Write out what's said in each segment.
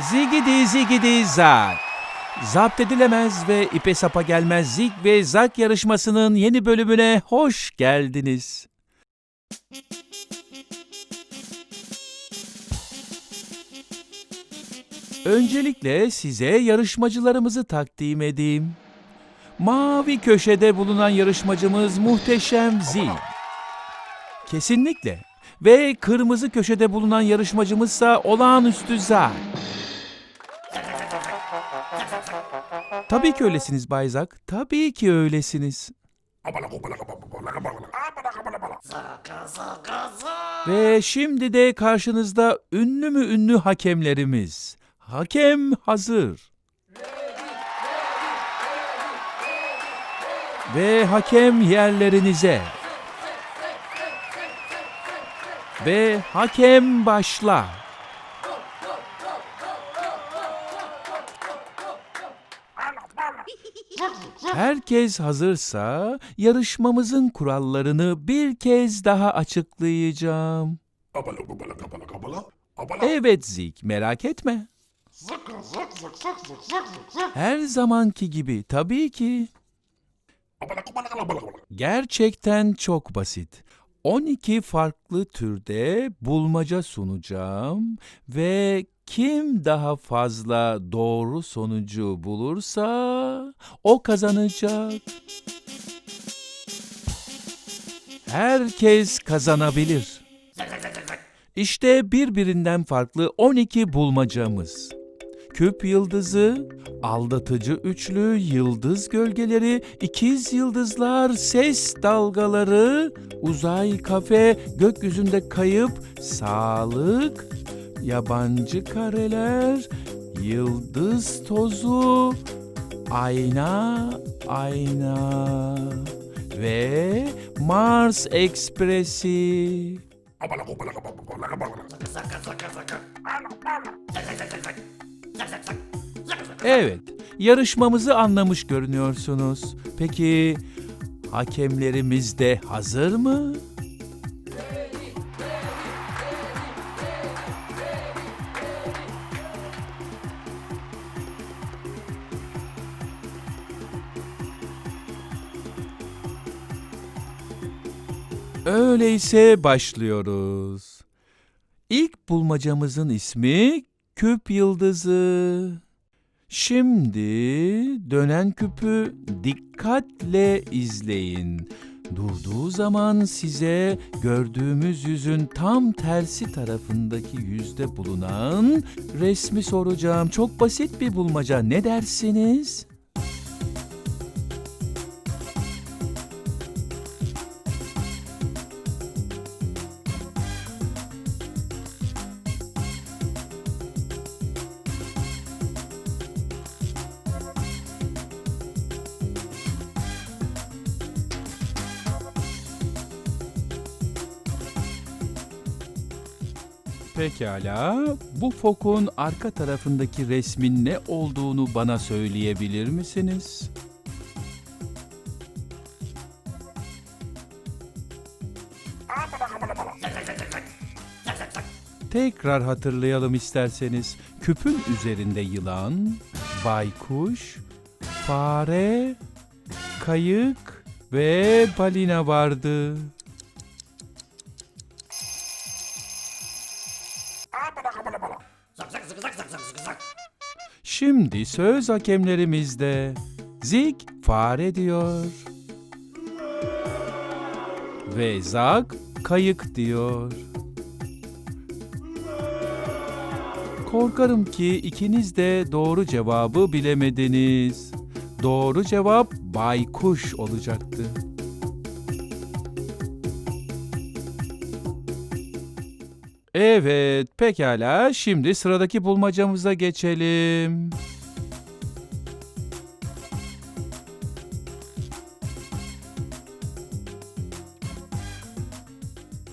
Zigidi zigidi zak. Zapt edilemez ve ipe sapa gelmez Zig ve Zak yarışmasının yeni bölümüne hoş geldiniz. Öncelikle size yarışmacılarımızı takdim edeyim. Mavi köşede bulunan yarışmacımız Muhteşem Zil. Kesinlikle. Ve kırmızı köşede bulunan yarışmacımızsa Olağanüstü Zak. Tabii ki öylesiniz Bayzak. Tabii ki öylesiniz. Ve şimdi de karşınızda ünlü mü ünlü hakemlerimiz. Hakem hazır. Ve hakem yerlerinize. Ve hakem başla. Herkes hazırsa yarışmamızın kurallarını bir kez daha açıklayacağım. Evet Zik, merak etme. Her zamanki gibi tabii ki. Gerçekten çok basit. 12 farklı türde bulmaca sunacağım ve kim daha fazla doğru sonucu bulursa o kazanacak. Herkes kazanabilir. İşte birbirinden farklı 12 bulmacamız. Küp yıldızı, aldatıcı üçlü, yıldız gölgeleri, ikiz yıldızlar, ses dalgaları, uzay kafe, gökyüzünde kayıp, sağlık, yabancı kareler, yıldız tozu, ayna, ayna ve Mars Ekspresi. Evet, yarışmamızı anlamış görünüyorsunuz. Peki hakemlerimiz de hazır mı? Öyleyse başlıyoruz. İlk bulmacamızın ismi küp yıldızı. Şimdi dönen küpü dikkatle izleyin. Durduğu zaman size gördüğümüz yüzün tam tersi tarafındaki yüzde bulunan resmi soracağım. Çok basit bir bulmaca. Ne dersiniz? Pekala. Bu fokun arka tarafındaki resmin ne olduğunu bana söyleyebilir misiniz? Tekrar hatırlayalım isterseniz. Küpün üzerinde yılan, baykuş, fare, kayık ve balina vardı. Şimdi söz hakemlerimizde. Zik fare diyor. Ve Zak kayık diyor. Korkarım ki ikiniz de doğru cevabı bilemediniz. Doğru cevap baykuş olacaktı. Evet, pekala. Şimdi sıradaki bulmacamıza geçelim.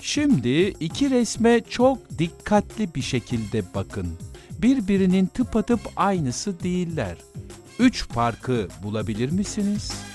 Şimdi iki resme çok dikkatli bir şekilde bakın. Birbirinin tıpatıp aynısı değiller. Üç farkı bulabilir misiniz?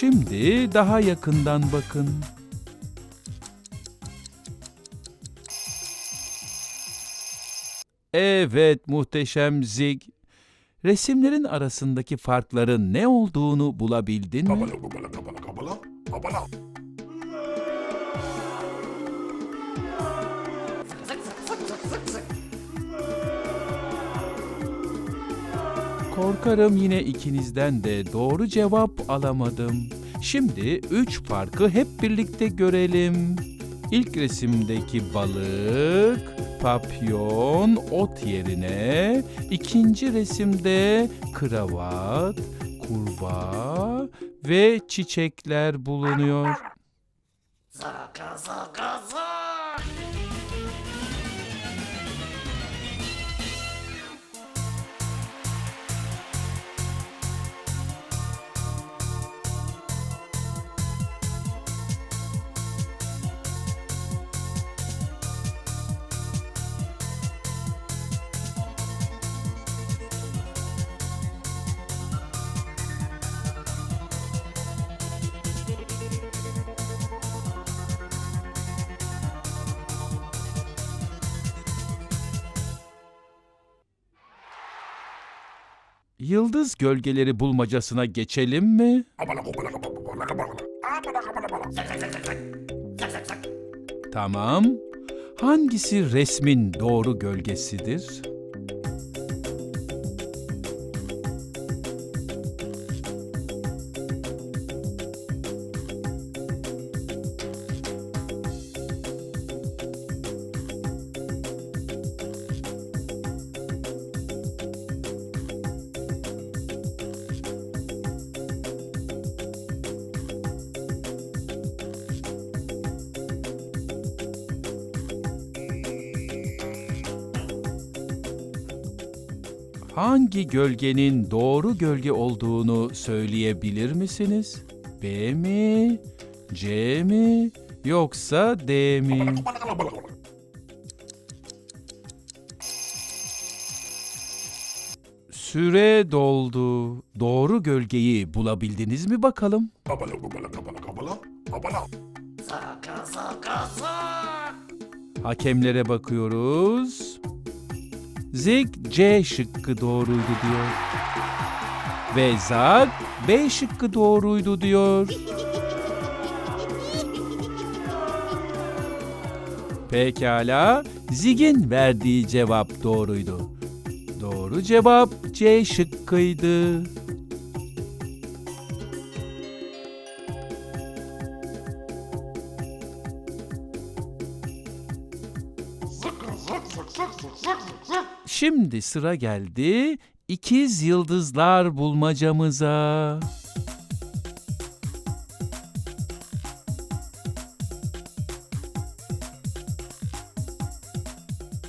Şimdi daha yakından bakın. Evet muhteşem Zig. Resimlerin arasındaki farkların ne olduğunu bulabildin mi? Korkarım yine ikinizden de doğru cevap alamadım. Şimdi üç farkı hep birlikte görelim. İlk resimdeki balık, papyon, ot yerine, ikinci resimde kravat, kurbağa ve çiçekler bulunuyor. Zaka zaka zak. Yıldız gölgeleri bulmacasına geçelim mi? Tamam. Hangisi resmin doğru gölgesidir? Hangi gölgenin doğru gölge olduğunu söyleyebilir misiniz? B mi? C mi? Yoksa D mi? Süre doldu. Doğru gölgeyi bulabildiniz mi bakalım? Kabala kabala Zig C şıkkı doğruydu diyor. Ve Zag B şıkkı doğruydu diyor. Pekala, Zig'in verdiği cevap doğruydu. Doğru cevap C şıkkıydı. Şimdi sıra geldi ikiz yıldızlar bulmacamıza.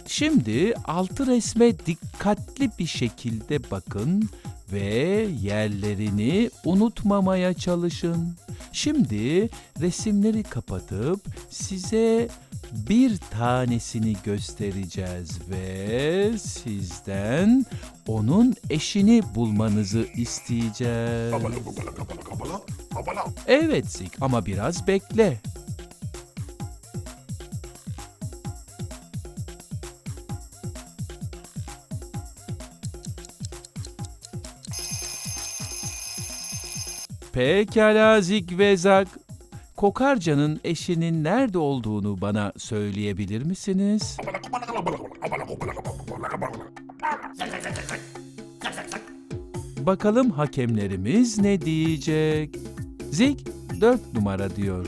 Şimdi altı resme dikkatli bir şekilde bakın ve yerlerini unutmamaya çalışın. Şimdi resimleri kapatıp size bir tanesini göstereceğiz ve sizden onun eşini bulmanızı isteyeceğiz. Evet Zik ama biraz bekle. Pekala Zik ve Zak. Kokarca'nın eşinin nerede olduğunu bana söyleyebilir misiniz? Bakalım hakemlerimiz ne diyecek? Zik 4 numara diyor.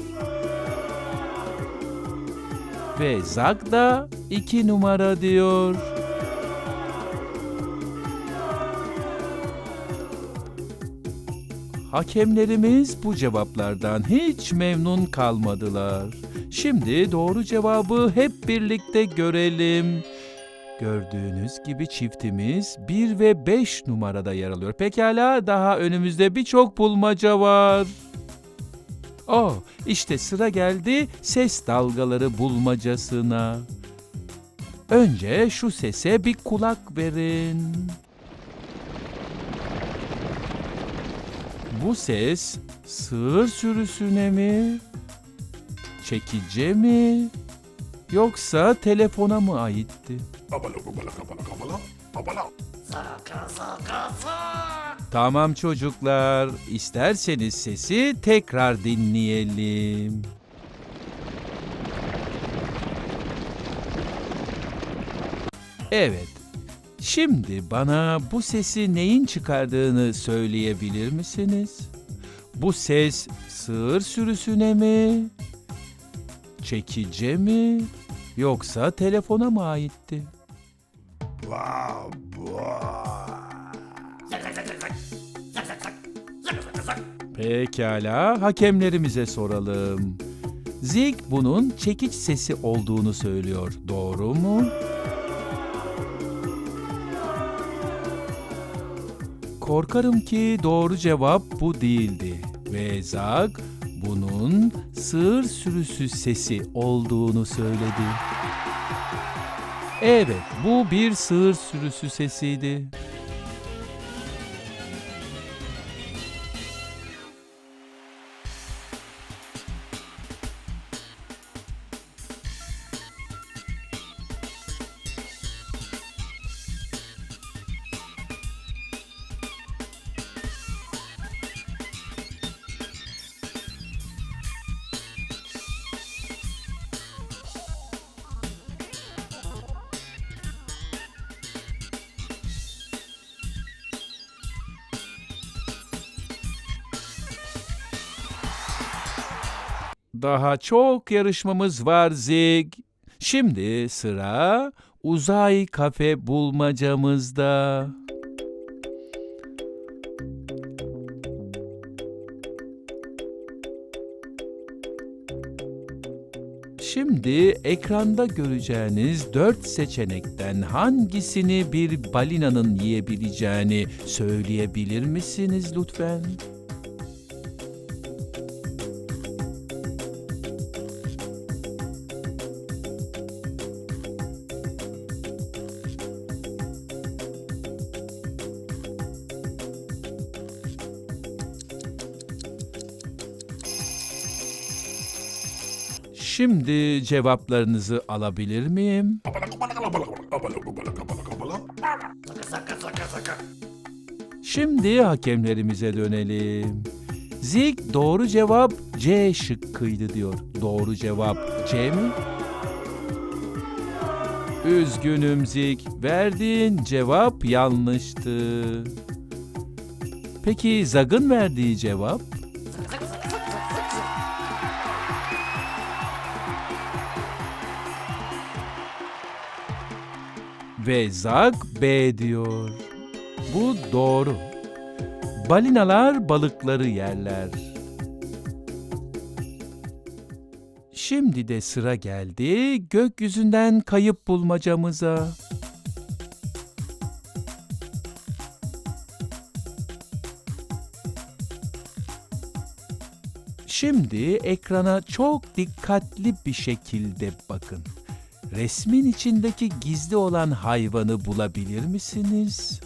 Ve Zak da 2 numara diyor. Hakemlerimiz bu cevaplardan hiç memnun kalmadılar. Şimdi doğru cevabı hep birlikte görelim. Gördüğünüz gibi çiftimiz 1 ve 5 numarada yer alıyor. Pekala daha önümüzde birçok bulmaca var. Oh işte sıra geldi ses dalgaları bulmacasına. Önce şu sese bir kulak verin. Bu ses sığır sürüsüne mi? Çekice mi? Yoksa telefona mı aitti? Tamam çocuklar, isterseniz sesi tekrar dinleyelim. Evet, Şimdi bana bu sesi neyin çıkardığını söyleyebilir misiniz? Bu ses sığır sürüsüne mi? Çekice mi? Yoksa telefona mı aitti? Zık zık. Pekala, hakemlerimize soralım. Zig bunun çekiç sesi olduğunu söylüyor. Doğru mu? Korkarım ki doğru cevap bu değildi. Ve Zag bunun sığır sürüsü sesi olduğunu söyledi. Evet, bu bir sığır sürüsü sesiydi. Daha çok yarışmamız var Zig. Şimdi sıra uzay kafe bulmacamızda. Şimdi ekranda göreceğiniz dört seçenekten hangisini bir balinanın yiyebileceğini söyleyebilir misiniz lütfen? Şimdi cevaplarınızı alabilir miyim? Şimdi hakemlerimize dönelim. Zig doğru cevap C şıkkıydı diyor. Doğru cevap C mi? Üzgünüm Zig. Verdiğin cevap yanlıştı. Peki Zag'ın verdiği cevap? Ve Zag B diyor. Bu doğru. Balinalar balıkları yerler. Şimdi de sıra geldi gökyüzünden kayıp bulmacamıza. Şimdi ekrana çok dikkatli bir şekilde bakın. Resmin içindeki gizli olan hayvanı bulabilir misiniz?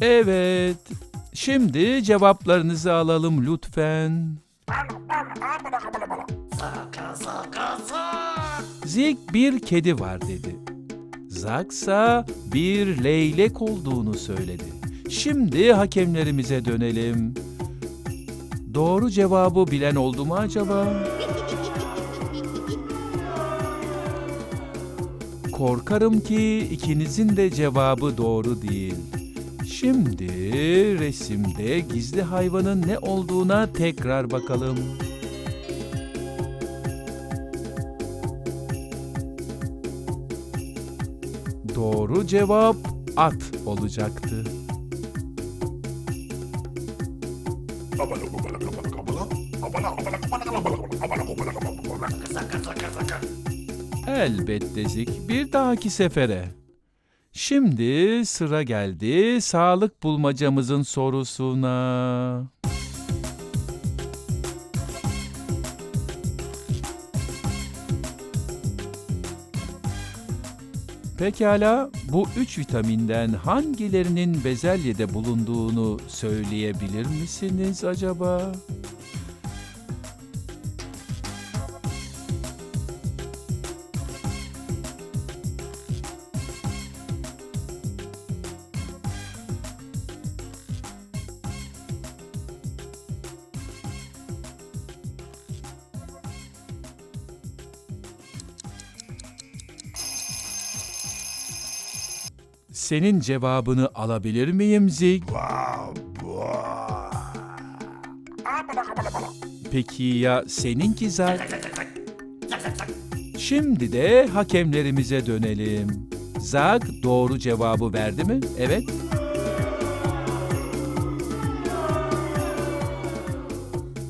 Evet. Şimdi cevaplarınızı alalım lütfen. Zig bir kedi var dedi. Zaksa bir leylek olduğunu söyledi. Şimdi hakemlerimize dönelim. Doğru cevabı bilen oldu mu acaba? Korkarım ki ikinizin de cevabı doğru değil. Şimdi resimde gizli hayvanın ne olduğuna tekrar bakalım. Doğru cevap at olacaktı. Elbette Zik. Bir dahaki sefere. Şimdi sıra geldi sağlık bulmacamızın sorusuna. Pekala, bu üç vitaminden hangilerinin bezelyede bulunduğunu söyleyebilir misiniz acaba? Senin cevabını alabilir miyim Zig? Peki ya seninki zak. Şimdi de hakemlerimize dönelim. Zag doğru cevabı verdi mi? Evet.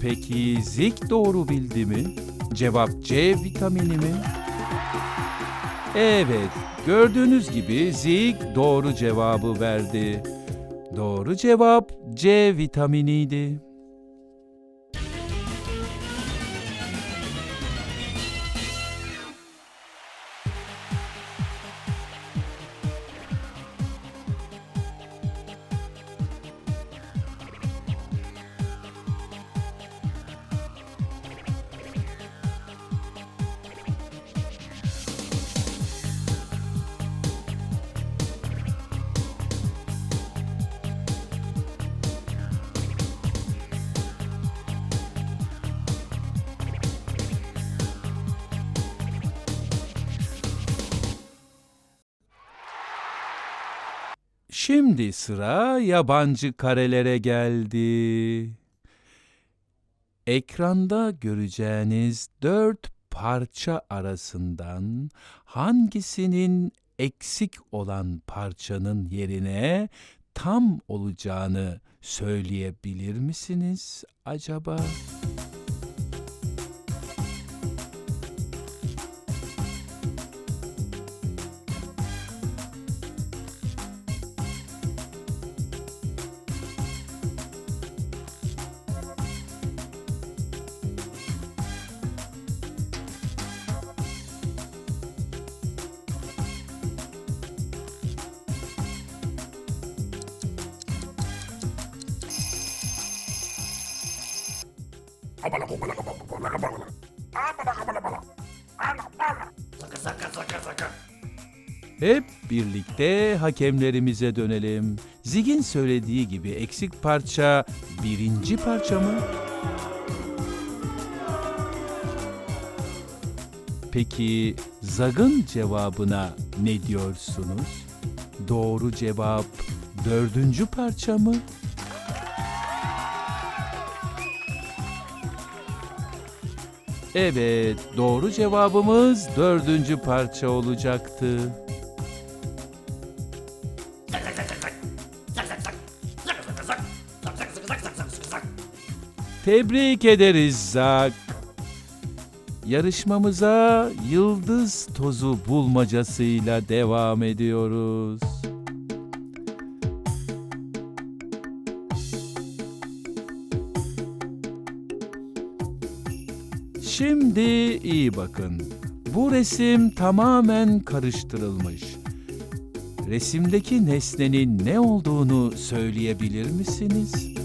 Peki Zig doğru bildi mi? Cevap C vitamini mi? Evet, gördüğünüz gibi Zig doğru cevabı verdi. Doğru cevap C vitaminiydi. Şimdi sıra yabancı karelere geldi. Ekranda göreceğiniz dört parça arasından hangisinin eksik olan parçanın yerine tam olacağını söyleyebilir misiniz acaba? Birlikte hakemlerimize dönelim. Zig'in söylediği gibi eksik parça birinci parça mı? Peki Zag'ın cevabına ne diyorsunuz? Doğru cevap dördüncü parça mı? Evet, doğru cevabımız dördüncü parça olacaktı. Tebrik ederiz Zak. Yarışmamıza yıldız tozu bulmacasıyla devam ediyoruz. Şimdi iyi bakın. Bu resim tamamen karıştırılmış. Resimdeki nesnenin ne olduğunu söyleyebilir misiniz?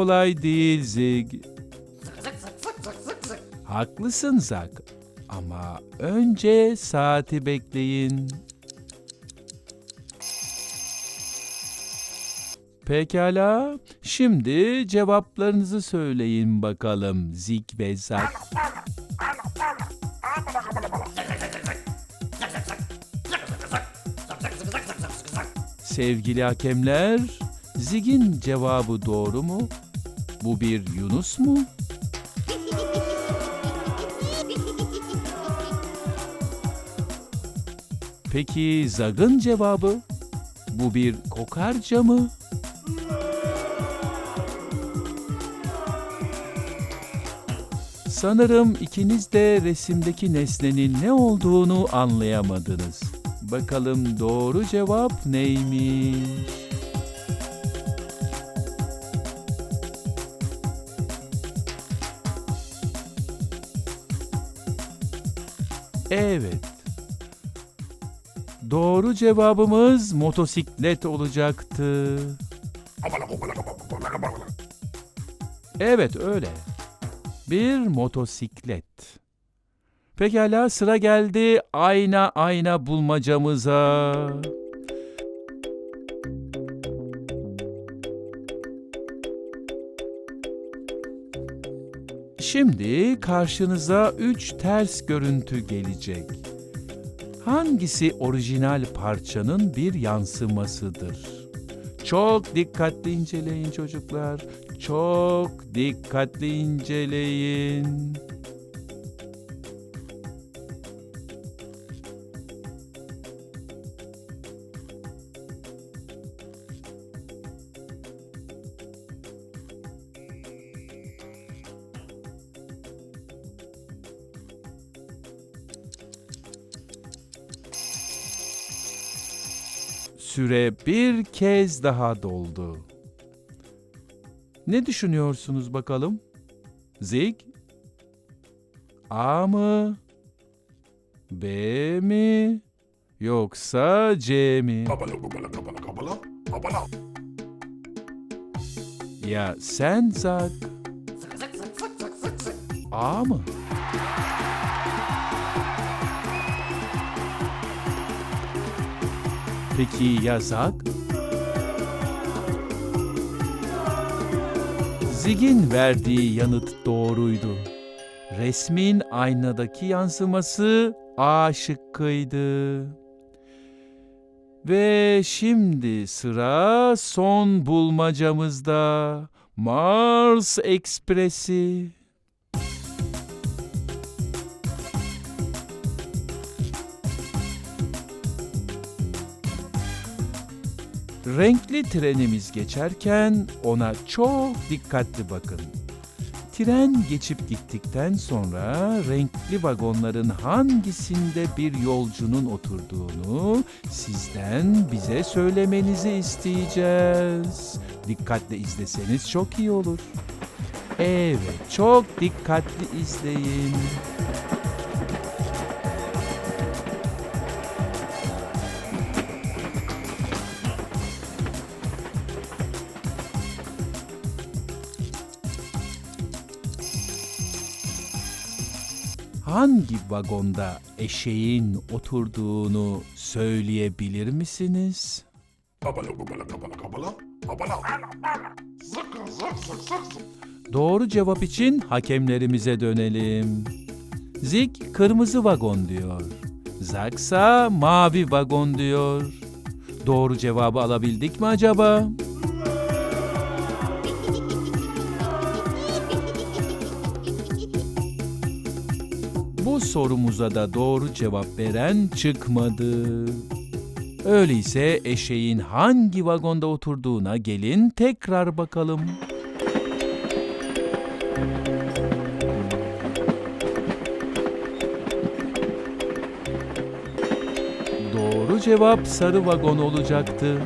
Kolay değil Zig. Zaka zak zak zak zak zak zak. Haklısın Zak. Ama önce saati bekleyin. Pekala, şimdi cevaplarınızı söyleyin bakalım Zig ve zak. Sevgili hakemler, Zig'in cevabı doğru mu? Bu bir yunus mu? Peki zagın cevabı? Bu bir kokarca mı? Sanırım ikiniz de resimdeki nesnenin ne olduğunu anlayamadınız. Bakalım doğru cevap neymiş? Evet. Doğru cevabımız motosiklet olacaktı. Evet öyle. Bir motosiklet. Pekala sıra geldi ayna ayna bulmacamıza. Şimdi karşınıza üç ters görüntü gelecek. Hangisi orijinal parçanın bir yansımasıdır? Çok dikkatli inceleyin çocuklar. Çok dikkatli inceleyin. Süre bir kez daha doldu. Ne düşünüyorsunuz bakalım? Zig? A mı? B mi? Yoksa C mi? Ya sen Zag? A mı? Peki ya Zag? Zig'in verdiği yanıt doğruydu. Resmin aynadaki yansıması A şıkkıydı. Ve şimdi sıra son bulmacamızda. Mars Ekspresi. Renkli trenimiz geçerken ona çok dikkatli bakın. Tren geçip gittikten sonra renkli vagonların hangisinde bir yolcunun oturduğunu sizden bize söylemenizi isteyeceğiz. Dikkatle izleseniz çok iyi olur. Evet, çok dikkatli izleyin. Hangi vagonda eşeğin oturduğunu söyleyebilir misiniz? Abala kubala kabala kabala. Abala. Zık zık zık zık zık. Doğru cevap için hakemlerimize dönelim. Zik kırmızı vagon diyor. Zaksa mavi vagon diyor. Doğru cevabı alabildik mi acaba? Bu sorumuza da doğru cevap veren çıkmadı. Öyleyse eşeğin hangi vagonda oturduğuna gelin tekrar bakalım. Doğru cevap sarı vagon olacaktı.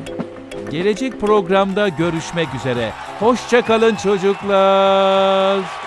Gelecek programda görüşmek üzere. Hoşçakalın çocuklar.